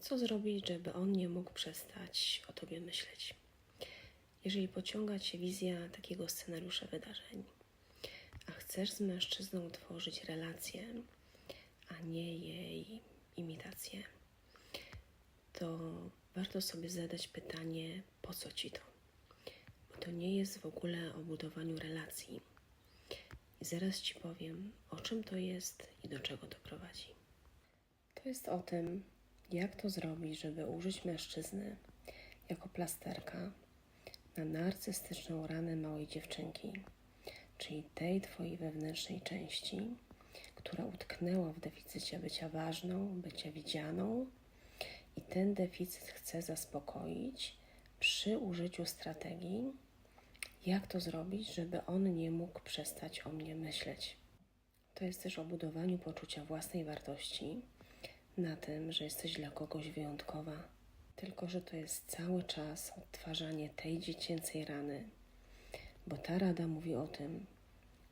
Co zrobić, żeby on nie mógł przestać o tobie myśleć? Jeżeli pociąga cię wizja takiego scenariusza wydarzeń, a chcesz z mężczyzną tworzyć relację, a nie jej imitację, to warto sobie zadać pytanie, po co ci to? Bo to nie jest w ogóle o budowaniu relacji. I zaraz ci powiem, o czym to jest i do czego to prowadzi. To jest o tym, jak to zrobić, żeby użyć mężczyzny jako plasterka na narcystyczną ranę małej dziewczynki, czyli tej twojej wewnętrznej części, która utknęła w deficycie bycia ważną, bycia widzianą i ten deficyt chce zaspokoić przy użyciu strategii, jak to zrobić, żeby on nie mógł przestać o mnie myśleć. To jest też o budowaniu poczucia własnej wartości, na tym, że jesteś dla kogoś wyjątkowa, tylko że to jest cały czas odtwarzanie tej dziecięcej rany, bo ta rada mówi o tym,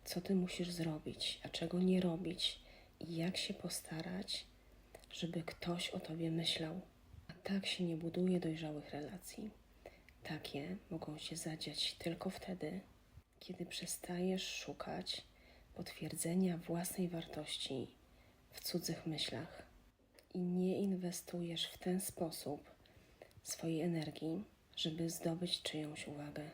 co ty musisz zrobić, a czego nie robić i jak się postarać, żeby ktoś o tobie myślał. A tak się nie buduje dojrzałych relacji. Takie mogą się zadziać tylko wtedy, kiedy przestajesz szukać potwierdzenia własnej wartości w cudzych myślach i nie inwestujesz w ten sposób swojej energii, żeby zdobyć czyjąś uwagę.